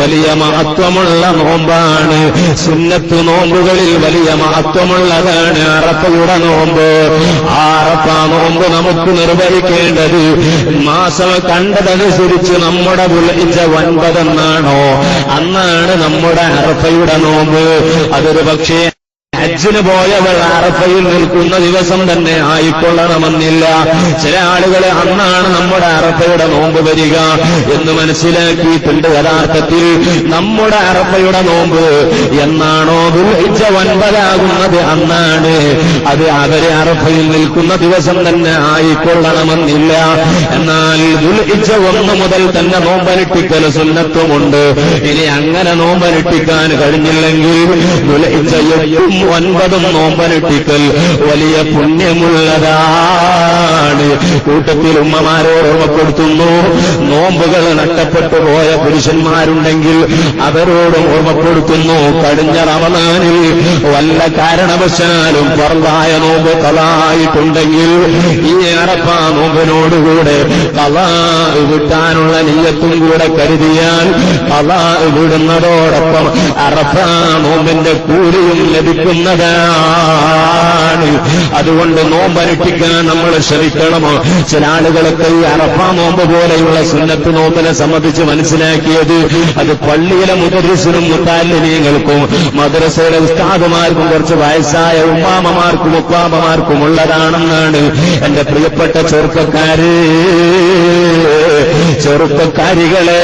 വലിയ മഹത്വമുള്ള നോമ്പാണ്. സുന്നത്ത് നോമ്പുകളിൽ വലിയ മഹത്വമുള്ളതാണ് അറപ്പയുടെ നോമ്പ്. ആ അറപ്പ നോമ്പ് നമുക്ക് നിർവഹിക്കേണ്ടത് മാസം കണ്ടതനുസരിച്ച് നമ്മുടെ വിളിച്ച ഒൻപതെന്നാണോ? അന്നാണ് നമ്മുടെ അറപ്പയുടെ നോമ്പ്. അതൊരു പക്ഷേ ഹജ്ജിന് പോയവൾ അറഫയിൽ നിൽക്കുന്ന ദിവസം തന്നെ ആയിക്കൊള്ളണമെന്നില്ല. ചില ആളുകൾ അന്നാണ് നമ്മുടെ അറഫയുടെ നോമ്പ് വരിക എന്ന് മനസ്സിലാക്കിയിട്ടുണ്ട് യഥാർത്ഥത്തിൽ നമ്മുടെ അറഫയുടെ നോമ്പ് എന്നാണോ ദുർഹിച്ച ഒൻപതാകുന്നത് അന്നാണ്. അത് അവരെ അറഫയിൽ നിൽക്കുന്ന ദിവസം തന്നെ ആയിക്കൊള്ളണമെന്നില്ല. എന്നാൽ ദുൽഹിജ്ജ ഒന്ന് മുതൽ തന്നെ നോമ്പനുഷ്ഠിക്കൽ സുന്നത്തുമുണ്ട്. ഇനി അങ്ങനെ നോമ്പനുഷ്ഠിക്കാൻ കഴിഞ്ഞില്ലെങ്കിൽ ദുൽഹിജ്ജ എട്ടും ഒൻപതും നോമ്പനുഷ്ഠിക്കൽ വലിയ പുണ്യമുള്ളതാണ്. കൂട്ടത്തിൽ ഉമ്മമാരോട് ഓർമ്മപ്പെടുത്തുന്നു. നോമ്പുകൾ നഷ്ടപ്പെട്ടു പോയ പുരുഷന്മാരുണ്ടെങ്കിൽ അവരോട് ഓർമ്മപ്പെടുത്തുന്നു. കഴിഞ്ഞ റമദാനിൽ വല്ല കാരണവശാലും പറമ്പായ നോമ്പ് കലായിട്ടുണ്ടെങ്കിൽ ഈ അറപ്പ നോമ്പിനോടുകൂടെ കല വിട്ടാനുള്ള നീയത്തും കൂടെ കരുതിയാൽ കല വിടുന്നതോടൊപ്പം അറപ്പ നോമ്പിന്റെ കൂലിയും ലഭിക്കുന്നതാണ് അതുകൊണ്ട് നോമ്പനുഷ്ഠിക്കാൻ നമ്മൾ ശ്രമിക്കണം. ചില ആളുകളൊക്കെ ഈ നോമ്പ് പോലെയുള്ള സുന്നത്ത് നോമ്പിനെ സംബന്ധിച്ച് മനസ്സിലാക്കിയത് അത് പള്ളിയിലെ മുദ്രസിനും മുത്താലിനീങ്ങൾക്കും മദ്രസയുടെ ഉസ്താദുമാർക്കും കുറച്ച് വയസ്സായ ഉമ്മാമമാർക്കും ഉപ്പാമമാർക്കും ഉള്ളതാണെന്നാണ് എന്റെ പ്രിയപ്പെട്ട ചെറുപ്പക്കാര്. ചെറുപ്പക്കാരികളെ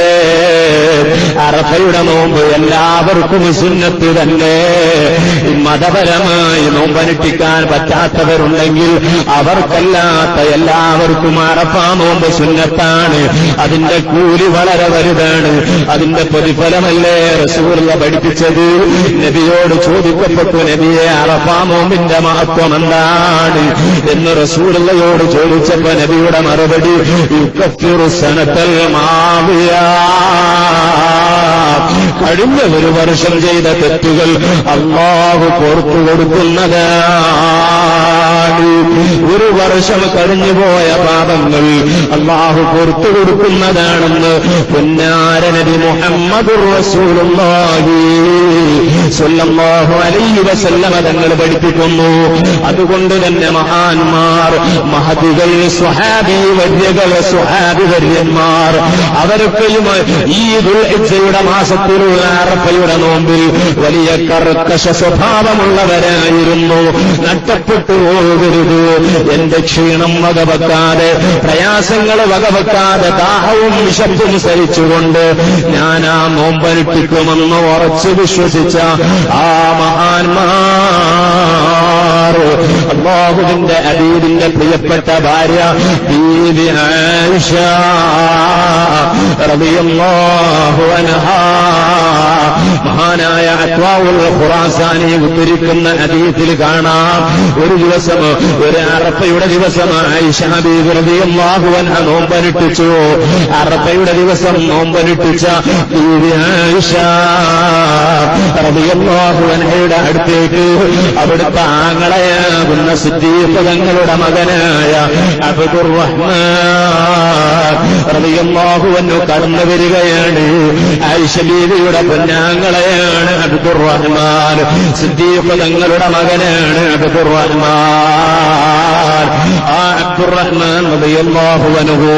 അറഫയുടെ നോമ്പ് എല്ലാവർക്കും സുന്നത്ത് തന്നെ. മതപരമായി നോമ്പനുഷ്ഠിക്കാൻ പറ്റാത്തവരുണ്ടെങ്കിൽ അവർക്കല്ലാത്ത എല്ലാവർക്കും അറഫാ നോമ്പ് സുന്നത്താണ്. അതിന്റെ കൂലി വളരെ വലുതാണ്. അതിന്റെ പ്രതിഫലമല്ലേ റസൂർല പഠിപ്പിച്ചത്? നബിയോട് ചോദിക്കപ്പെട്ടു നബിയെ അറഫാ നോമ്പിന്റെ മഹത്വം എന്താണ്? എന്ന് റസൂലയോട് ചോദിച്ചപ്പോ നബിയുടെ മറുപടി യുക്കഫിറു സനത്തൽ മാവിയ കഴിഞ്ഞ ഒരു വർഷം ചെയ്ത തെറ്റുകൾ അള്ളാഹു പുറത്തു കൊടുക്കുന്നത്. ഒരു വർഷം കഴിഞ്ഞു പോയ പാപങ്ങൾ അള്ളാഹു പുറത്തു കൊടുക്കുന്നതാണെന്ന് പൊന്നാരനടി മുഹമ്മദ് റസൂലുള്ളാഹി. അലൈഹി വസല്ലമ തങ്ങൾ പഠിപ്പിക്കുന്നു. അതുകൊണ്ട് തന്നെ മഹാന്മാർ മഹതികൾ സ്വഹാബി വര്യകൾ സ്വഹാബി വര്യന്മാർ അവരൊക്കെയും ഈ ദുൽഹിജ്ജയുടെ മാസത്തിലുള്ള അറപ്പയുടെ നോമ്പിൽ വലിയ കർക്കശ സ്വഭാവമുള്ളവരായിരുന്നു. നഷ്ടപ്പെട്ടു പോകരുത്. എന്റെ ക്ഷീണം വകവെക്കാതെ പ്രയാസങ്ങൾ വകവെക്കാതെ ദാഹവും വിശപ്പും സഹിച്ചുകൊണ്ട് ഞാൻ ആ നോമ്പനുഷ്ഠിക്കുമെന്ന് ഉറച്ചു വിശ്വസിച്ച ആ മഹാന്മാർ അള്ളാഹുവിന്റെ അബീദിന്റെ പ്രിയപ്പെട്ട ഭാര്യ ബീവി ആയിഷ റളിയല്ലാഹു അൻഹ. മഹാനായ അക്വാവുൽ ഖുറാസാനി ഉദ്ധരിക്കുന്ന ഹദീസിൽ കാണാം. ഒരു ദിവസം ഒരു അറപ്പയുടെ ദിവസം ആയിഷ ബീവി റളിയല്ലാഹു അൻഹ അറഫയുടെ ദിവസം നോമ്പനുഷ്ഠിച്ച ബീവി ആയിഷ റളിയല്ലാഹു അൻഹയുടെ അടുത്തേക്ക് അവിടുത്തെ ആങ്ങളയാകുന്ന സിദ്ദീഖ് തങ്ങളുടെ മകനായ അബ്ദുർ റഹ്മാൻ റളിയല്ലാഹു അൻഹു കടന്നു വരികയാണ്. ഐശ്വര്യയുടെ പൊന്നാങ്ങളെയാണ് അബ്ദുർ സിദ്ധിയുമ്പ സിദ്ദീഖ് തങ്ങളുടെ മകനാണ് അബ്ദുർറഹ്മാൻ ആ അബ്ദുർറഹ്മാൻ തങ്ങളായ അൻഹു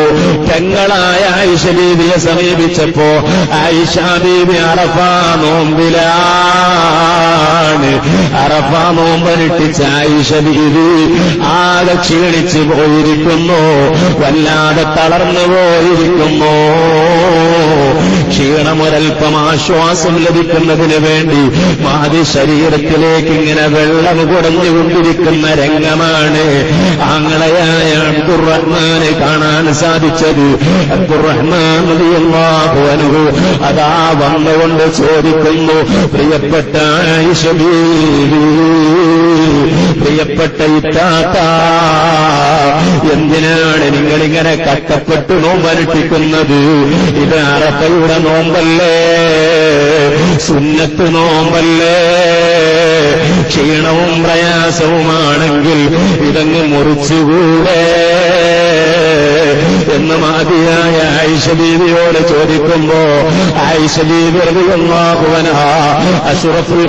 പെങ്ങളായ ആയിഷ ബീവിയെ സമീപിച്ചപ്പോ ആയിഷ അറഫാ നോമ്പിലാണ്. അറഫ നോമ്പനുഷ്ഠിച്ച ആയിഷ ബീവി ആകെ ക്ഷീണിച്ചു പോയിരിക്കുന്നു. വല്ലാതെ തളർന്നു പോയിരിക്കുന്നു. ക്ഷീണമൊരൽപ്പം ആശ്വാസം ലഭിക്കുന്നതിന് വേണ്ടി മാതി ശരീരത്തിലേക്ക് ഇങ്ങനെ വെള്ളം കുടഞ്ഞുകൊണ്ടിരിക്കുന്ന രംഗമാണ് ആങ്ങളയായ അബ്ദുറഹ്മാനെ കാണാൻ സാധിച്ചത്. അബ്ദുറഹ്മാൻ അൻഹു അതാ വന്നുകൊണ്ട് ചോദിക്കുന്നു പ്രിയപ്പെട്ട പ്രിയപ്പെട്ട ഇത്താത്ത എന്തിനാണ് നിങ്ങളിങ്ങനെ കഷ്ടപ്പെട്ട് നോമ്പനുഷ്ഠിക്കുന്നത്? ഇത് അറപ്പയുടെ നോമ്പല്ലേ? സുന്നത്ത് നോമ്പല്ലേ? ക്ഷീണവും പ്രയാസവുമാണെങ്കിൽ ഇതങ്ങ് മുറിച്ചുകൂടെ? എന്ന് മാതിയായ ആയിഷ ബീവിയോട് ചോദിക്കുമ്പോ ആയിഷ ബീവി അഷ്റഫുൽ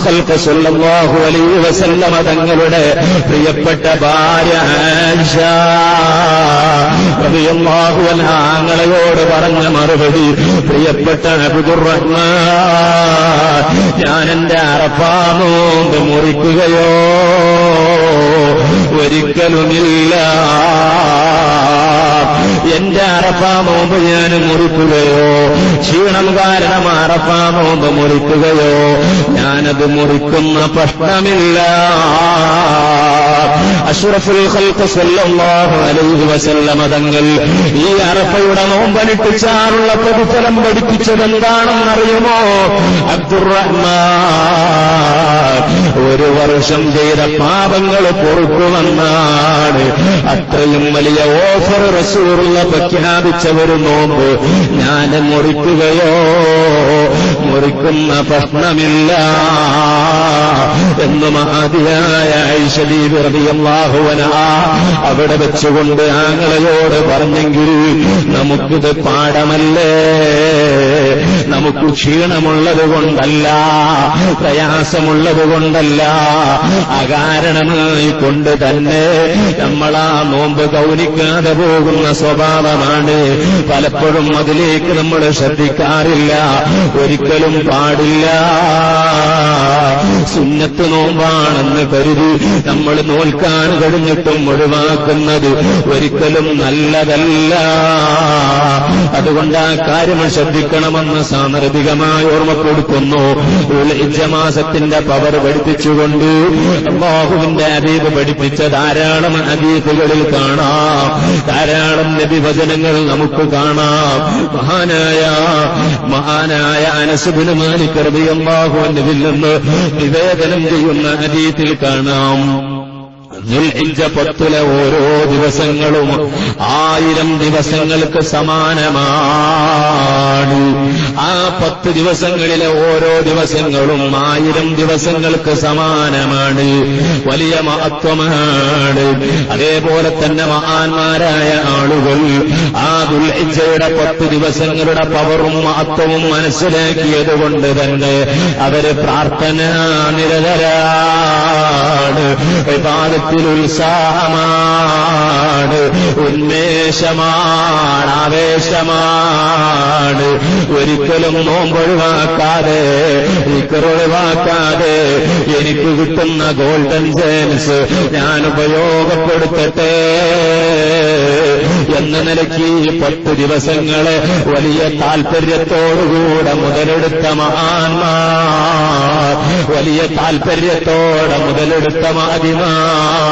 സല്ലല്ലാഹു അലൈഹി വസല്ലമ തങ്ങളുടെ പ്രിയപ്പെട്ട ഭാര്യ ആയിഷ റളിയല്ലാഹു അൻഹ ആങ്ങളയോട് പറഞ്ഞ മറുപടി പ്രിയപ്പെട്ട അബ്ദുർ റഹ്മാൻ ഞാൻ എന്റെ അറപ്പാമോന്ത് മുറിക്കുകയോ ഒരിക്കലുമില്ല. എന്റെ അറപ്പാമോമ്പ് ഞാൻ മുറിക്കുകയോ? ക്ഷീണം കാരണം അറഫാ അറപ്പാമോമ്പ് മുറിക്കുകയോ? ഞാനത് മുറിക്കുന്ന പ്രശ്നമില്ല. അഷ്റഫുൽ അലൈഹി വസല്ലമ തങ്ങൾ ഈ അറഫയുടെ നോമ്പനുഷ്ഠിച്ചാലുള്ള പ്രതിഫലം പഠിപ്പിച്ചത് എന്താണെന്നറിയുമോ? അബ്ദുറഹ്മാൻ ഒരു വർഷം ചെയ്ത പാപങ്ങൾ പൊറുക്കുമെന്നാണ്. അത്രയും വലിയ ഓഫർ റസൂറുള്ള പ്രഖ്യാപിച്ച ഒരു നോമ്പ്. ഞാൻ മുറിക്കുകയോ മുറിക്കുന്ന പ്രശ്നമില്ല എന്ന് മഹാദിയായ ഐഷദീപ് റബിയല്ലാഹുവന അവിടെ വെച്ചുകൊണ്ട് ആങ്ങളയോട് പറഞ്ഞെങ്കിൽ നമുക്കിത് പാടമല്ലേ നമുക്ക് ക്ഷീണമുള്ളത് കൊണ്ടല്ല പ്രയാസമുള്ളത് കൊണ്ടല്ല അകാരണമായി കൊണ്ട് തന്നെ നമ്മളാ നോമ്പ് കൗനിക്കാതെ പോകുന്ന സ്വഭാവമാണ്. പലപ്പോഴും അതിലേക്ക് നമ്മൾ ശ്രദ്ധിക്കാറില്ല. ഒരിക്കലും പാടില്ല. സുന്നത്ത് നോമ്പാണെന്ന് കരുതി നമ്മൾ നോൽക്കാൻ കഴിഞ്ഞിട്ടും ഒഴിവാക്കുന്നത് ഒരിക്കലും നല്ലതല്ല. അതുകൊണ്ട് ആ കാര്യം ശ്രദ്ധിക്കണമെന്ന് സാന്ദർഭികമായി ഓർമ്മപ്പെടുത്തുന്നു. മാസത്തിന്റെ പവർ പഠിപ്പിച്ചുകൊണ്ട് അള്ളാഹുവിന്റെ അബീബ് പഠിപ്പിച്ച ധാരാളം അബീബുകളിൽ കാണാം. ധാരാളം നബിവചനങ്ങൾ നമുക്ക് കാണാം. മഹാനായ മഹാനായ അനസുബിന് മാലിക് ബാഹുവിന്റെ നിന്ന് നിവേദനം ചെയ്യുന്ന അതീത്തിൽ കാണാം. ദുൽഹിജ്ജ പത്തിലെ ഓരോ ദിവസങ്ങളും ആയിരം ദിവസങ്ങൾക്ക് സമാനമാണ്. ആ പത്ത് ദിവസങ്ങളിലെ ഓരോ ദിവസങ്ങളും ആയിരം ദിവസങ്ങൾക്ക് സമാനമാണ്. വലിയ മഹത്വമാണ്. അതേപോലെ തന്നെ മഹാന്മാരായ ആളുകൾ ആ ദുൽഹിജയുടെ പത്ത് ദിവസങ്ങളുടെ പവറും മഹത്വവും മനസ്സിലാക്കിയത് കൊണ്ട് തന്നെ അവർ പ്രാർത്ഥന നിരതരാണ്. വിവാദത്തിൽ ഉത്സാഹമാണ് ഉന്മേഷമാണ് ആവേശമാണ്. ഒരിക്കലും നോമ്പൊഴിവാക്കാതെ ഒഴിവാക്കാതെ എനിക്ക് കിട്ടുന്ന ഗോൾഡൻ ചാൻസ് ഞാൻ ഉപയോഗപ്പെടുത്തട്ടെ എന്ന നിലയ്ക്ക് പത്ത് ദിവസങ്ങളെ വലിയ താൽപര്യത്തോടുകൂടെ മുതലെടുത്ത മഹാന്മാർ വലിയ താൽപര്യത്തോടെ മുതലെടുത്ത മാതിമാർ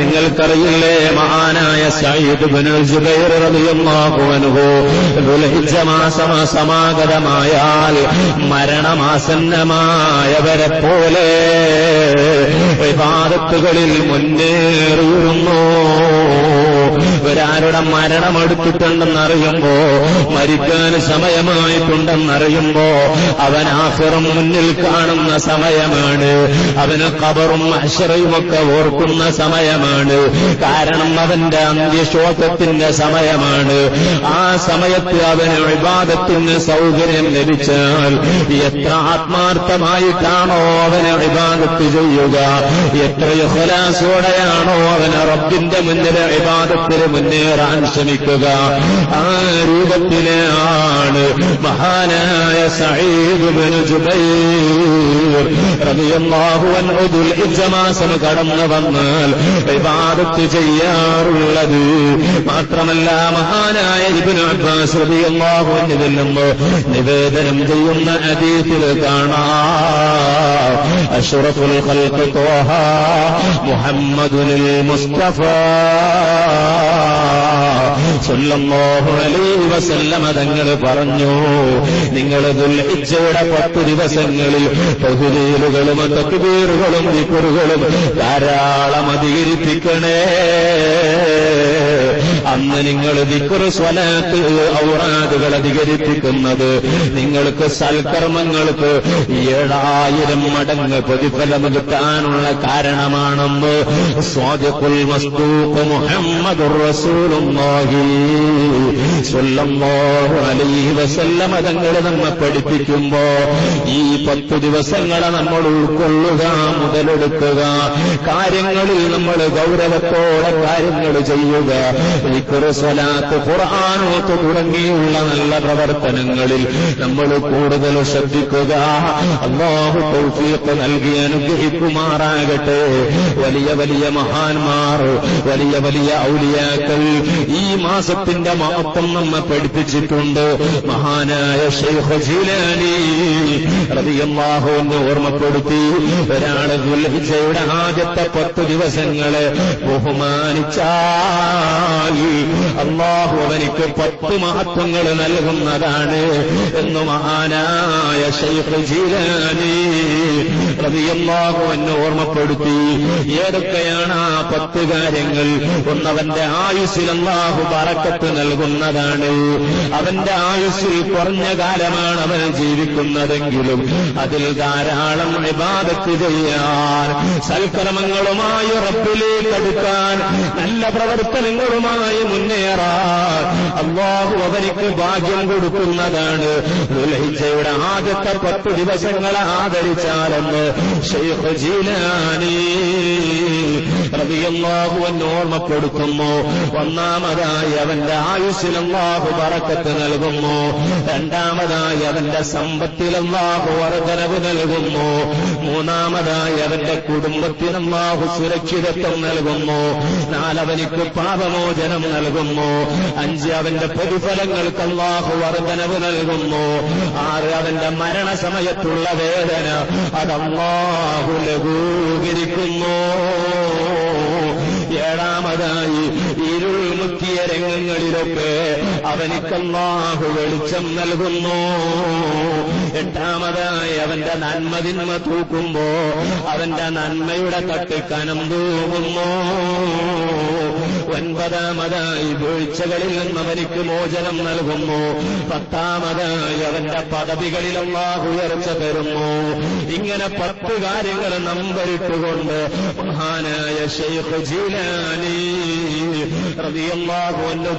നിങ്ങൾക്കറിയില്ലേ മഹാനായ സയ്യിദ് റളിയല്ലാഹു അൻഹു? സമാഗതമായാൽ മരണമാസന്നമായവരെ പോലെ വിവാദത്തുകളിൽ മുന്നേറിയിരുന്നു ഒരാരുടെ മരണം എടുത്തിട്ടുണ്ടെന്നറിയുമോ മരിക്കാൻ സമയമായിട്ടുണ്ടെന്നറിയുമ്പോ അവൻ ആഫിറും മുന്നിൽ കാണുന്ന സമയമാണ്. അവന് കബറും അശ്രയുമൊക്കെ ഓർക്കുന്ന സമയമാണ്. കാരണം അവന്റെ അന്ത്യശോകത്തിന്റെ സമയമാണ്. ആ സമയത്ത് അവന് വിവാദത്തിന് സൗകര്യം ലഭിച്ചാൽ എത്ര ആത്മാർത്ഥമായിട്ടാണോ അവന് വിവാദത്ത് ചെയ്യുക? എത്ര ഹുലാസോടെയാണോ അവന് റബ്ബിന്റെ മുന്നിൽ വിവാദത്തിന് മുന്നേറാൻ ശ്രമിക്കുക. ആ രൂപത്തിലാണ് മഹാനായ മാസം കടന്നു വന്നാൽ വിവാദത്ത് ചെയ്യാറുള്ളത്. മാത്രമല്ല മഹാനായ ഇബ്നു അബ്ബാസ് നിവേദനം ചെയ്യുന്ന അതീതിൽ കാണാ. അഷ്റഫുൽ ഖൽഖ് മുഹമ്മദുൽ മുസ്തഫ. തങ്ങൾ പറഞ്ഞു നിങ്ങൾ ദുൽഹിജ്ജയുടെ പത്ത് ദിവസങ്ങളിൽ പകുതിയിലുകളും തക്ബീറുകളും ദിക്റുകളും ധാരാളം അധികരിപ്പിക്കണേ. അന്ന് നിങ്ങൾ സ്വലാത്ത് ഔറാദുകൾ അധികരിപ്പിക്കുന്നത്. നിങ്ങൾക്ക് സൽക്കർമ്മങ്ങൾക്ക് ഏഴായിരം മടങ്ങ് പ്രതിഫലം കിട്ടാനുള്ള കാരണമാണെന്ന് സ്വാദുൽ മസ്തൂഖ് മുഹമ്മദ് അലൈഹി വസല്ലമ തങ്ങൾ നമ്മെ പഠിപ്പിക്കുമ്പോ ഈ പത്ത് ദിവസങ്ങളെ നമ്മൾ ഉൾക്കൊള്ളുക മുതലെടുക്കുക കാര്യങ്ങളിൽ നമ്മൾ ഗൗരവത്തോടെ കാര്യങ്ങൾ ചെയ്യുക. ഖുർആാനോത്ത് തുടങ്ങിയുള്ള നല്ല പ്രവർത്തനങ്ങളിൽ നമ്മൾ കൂടുതൽ ശ്രദ്ധിക്കുക. അള്ളാഹു തൗഫീഖ് നൽകി അനുഗ്രഹിക്കുമാറാകട്ടെ. വലിയ വലിയ മഹാന്മാർ വലിയ വലിയ ഔലിയാക്കൾ ഈ മാസത്തിന്റെ മഹത്വം നമ്മെ പഠിപ്പിച്ചിട്ടുണ്ട്. മഹാനായ ഷെയ്ഖ് ജീലാനി റളിയല്ലാഹു എന്ന് ഓർമ്മപ്പെടുത്തി ഒരാൾ ദുൽഹിജയുടെ ആദ്യത്തെ പത്ത് ദിവസങ്ങളെ ബഹുമാനിച്ചാൽ Amen. അള്ളാഹു അവനിക്ക് പത്ത് മഹത്വങ്ങൾ നൽകുന്നതാണ് എന്ന് മഹാനായ ഷെയ്ഖ് ജീലാനി റബിയല്ലാഹു എന്നെ ഓർമ്മപ്പെടുത്തി. ഏതൊക്കെയാണ് ആ പത്ത് കാര്യങ്ങൾ? ഒന്നവന്റെ ആയുസ്സിൽ അള്ളാഹു പറക്കത്ത് നൽകുന്നതാണ്. അവന്റെ ആയുസ്സിൽ കുറഞ്ഞ കാലമാണ് അവൻ ജീവിക്കുന്നതെങ്കിലും അതിൽ ധാരാളം വിവാദത്ത് ചെയ്യാൻ റബ്ബിലേക്ക് അടുക്കാൻ നല്ല പ്രവർത്തനങ്ങളുമായി മുന്നേറാൻ അള്ളാഹു അവർക്ക് ഭാഗ്യം കൊടുക്കുന്നതാണ്. ദുൽഹിജയുടെ ആദ്യത്തെ പത്ത് ദിവസങ്ങളെ ആദരിച്ചാലെന്ന് ഷെയ്ഖ് ജീലാനി റളിയല്ലാഹു അൻഹു ഓർമ്മപ്പെടുത്തുന്നു. ഒന്നാമതായി അവന്റെ ആയുസ്സിൽ അല്ലാഹു പറക്കത്ത് നൽകുന്നു. രണ്ടാമതായി അവന്റെ സമ്പത്തിൽ അല്ലാഹു വർധനവ് നൽകുന്നു. മൂന്നാമതായി അവന്റെ കുടുംബത്തിന് അല്ലാഹു സുരക്ഷിതത്വം നൽകുന്നു. നാലവനിക്ക് പാപമോചനം നൽകുന്നു. അഞ്ച് അവന്റെ പ്രതിഫലങ്ങൾക്ക് അള്ളാഹു വർധനവ് നൽകുന്നു. ആറ് അവന്റെ മരണസമയത്തുള്ള വേദന അത് ലഘൂകരിക്കുന്നു. ഏഴാമതായി ഇരുൾ മുക്കിയ രംഗങ്ങളിലൊക്കെ അവനിക്കല്ലാഹു വെളിച്ചം നൽകുന്നു. എട്ടാമതായി അവന്റെ നന്മതിന്മ തൂക്കുമ്പോ അവന്റെ നന്മയുടെ തട്ട് കനം തൂകുന്നു. ഒൻപതാമതായി വീഴ്ചകളിൽ നിന്ന് അവനിക്ക് മോചനം നൽകുന്നു. പത്താമതായി അവന്റെ പദവികളിൽ അള്ളാഹു ഉയർച്ച തരുന്നു. ഇങ്ങനെ പത്ത് കാര്യങ്ങൾ നമ്പരിട്ടുകൊണ്ട് മഹാനായ ഷെയ്ഖ് ജീലാനി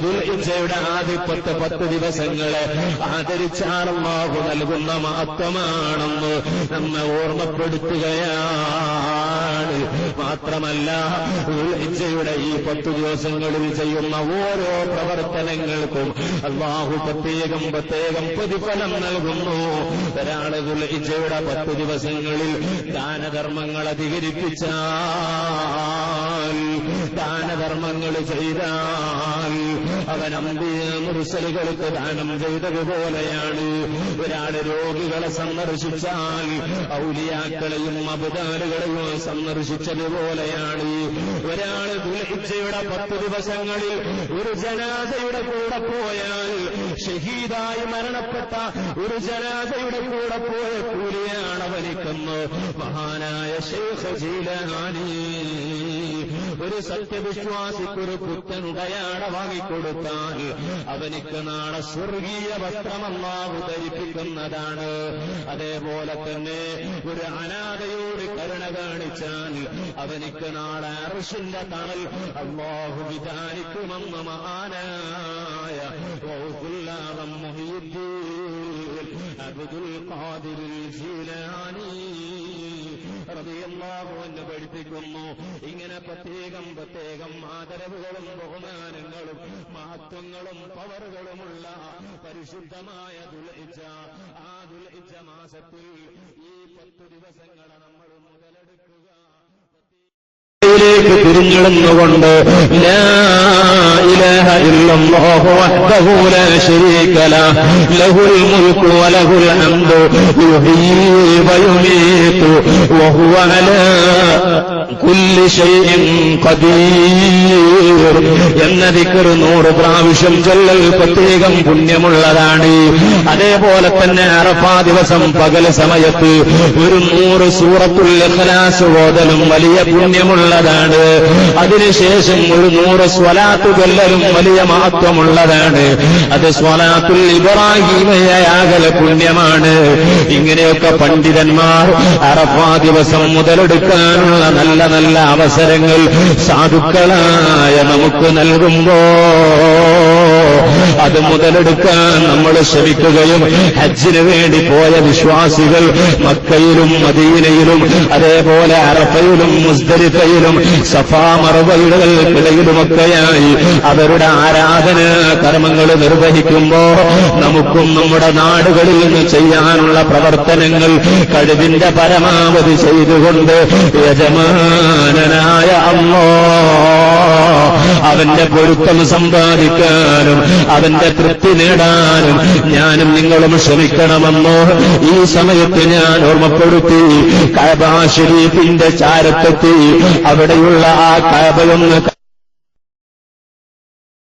ദുൽഹിജ്ജയുടെ ആദ്യത്തെ പത്ത് ദിവസങ്ങളെ ആദരിച്ചാൽ അള്ളാഹു നൽകുന്ന മഹത്വമാണെന്ന് നമ്മെ ഓർമ്മപ്പെടുത്തുകയാണ്. മാത്രമല്ല ദുൽഹിജ്ജയുടെ ഈ പത്ത് ദിവസങ്ങളിൽ ചെയ്യുന്ന ഓരോ പ്രവർത്തനങ്ങൾക്കും അള്ളാഹു പ്രത്യേകം പ്രത്യേകം പ്രതിഫലം നൽകുന്നു. ഒരാൾ ദുൽഹിജ്ജയുടെ പത്ത് ദിവസങ്ങളിൽ ദാനധർമ്മങ്ങൾ അധികരിപ്പിച്ചാൽ ദാനധർമ്മങ്ങൾ ചെയ്താൽ അവൻ അമ്പിയ മുറിസലുകൾക്ക് ദാനം ചെയ്തതുപോലെയാണ്. ഒരാൾ രോഗികളെ സന്ദർശിച്ചാൽ ഔലിയാക്കളെയും അബുദാലുകളെയും സന്ദർശിച്ചതുപോലെയാണ്. ഒരാൾ ദുൽഹിജ്ജയുടെ പത്ത് ദിവസങ്ങളിൽ ഒരു ജനാസയുടെ കൂടെ പോയാൽ ഷഹീദായി മരണപ്പെട്ട ഒരു ജനാസയുടെ കൂടെ പോയ കൂലിയാണ് അവനിക്കെന്ന് മഹാനായ ശേഷ ജീലാനി. ഒരു സത്യവിശ്വാസിക്കൊരു പുത്തനുടയാട വാങ്ങിക്കൊടുത്താൽ അവനിക്ക് നാളെ സ്വർഗീയ വസ്ത്രമല്ലാഹു ധരിപ്പിക്കുന്നതാണ്. അതേപോലെ തന്നെ ഒരു അനാഥയോട് കരുണ കാണിച്ചാൽ അവനിക്ക് നാളെ അർഷിന്റെ തണൽ അള്ളാഹു വിചാരിക്കുമെന്ന മഹാനായ അബ്ദുൽ ഖാദിർ ജീലാനി. റളിയല്ലാഹു അൻഹു പഠിപ്പിക്കുന്നു. ഇങ്ങനെ പ്രത്യേകം പ്രത്യേകം ആദരവുകളും ബഹുമാനങ്ങളും മഹത്വങ്ങളും പവറുകളുമുള്ള പരിശുദ്ധമായ ദുൽഹിജ്ജ ആ ദുൽഹിജ്ജ മാസത്തിൽ ഈ പത്തു ദിവസങ്ങളെ നമ്മൾ മുതലെടുക്കുക. തിരിഞ്ഞിടുന്നുകൊണ്ട് എന്ന ദിക്ർ നൂറ് പ്രാവശ്യം ചൊല്ലൽ പ്രത്യേകം പുണ്യമുള്ളതാണ്. അതേപോലെ തന്നെ അറഫാ ദിവസം പകൽ സമയത്ത് ഒരു നൂറ് സൂറത്തുൽ ഇഖ്ലാസ് ഓതലും വലിയ പുണ്യമുള്ളതാണ്. അതിനുശേഷം ഒരു നൂറ് സ്വലാത്ത് കൊല്ലലും വലിയ മഹത്വമുള്ളതാണ്. അത് സ്വലാത്തുൽ ഇബ്രാഹിമയാകല പുണ്യമാണ്. ഇങ്ങനെയൊക്കെ പണ്ഡിതന്മാർ അറഫാ ദിവസം മുതലെടുക്കാനുള്ള നല്ല നല്ല അവസരങ്ങൾ സാധുക്കളായ നമുക്ക് നൽകുമ്പോ അത് മുതലെടുക്കാൻ നമ്മൾ ശ്രമിക്കുകയും ഹജ്ജിന് വേണ്ടി പോയ വിശ്വാസികൾ മക്കയിലും മദീനയിലും അതേപോലെ അറഫയിലും മുസ്ദലിഫയിലും സഫാ മറുപടികൾക്കിടയിലുമൊക്കെയായി അവരുടെ ആരാധന കർമ്മങ്ങൾ നിർവഹിക്കുമ്പോ നമുക്കും നമ്മുടെ നാടുകളിൽ നിന്ന് ചെയ്യാനുള്ള പ്രവർത്തനങ്ങൾ കഴിവിന്റെ പരമാവധി ചെയ്തുകൊണ്ട് യജമാനനായ അമ്മോ അവന്റെ പൊരുത്തം സമ്പാദിക്കാനും അവന്റെ തൃപ്തി നേടാനും ഞാനും നിങ്ങളും ശ്രമിക്കണമെന്നോ ഈ സമയത്ത് ഞാൻ ഓർമ്മപ്പെടുത്തി കഅബ ഷരീഫിന്റെ ചാരത്തെത്തി അവിടെയുള്ള ആ കഅബയൊന്ന്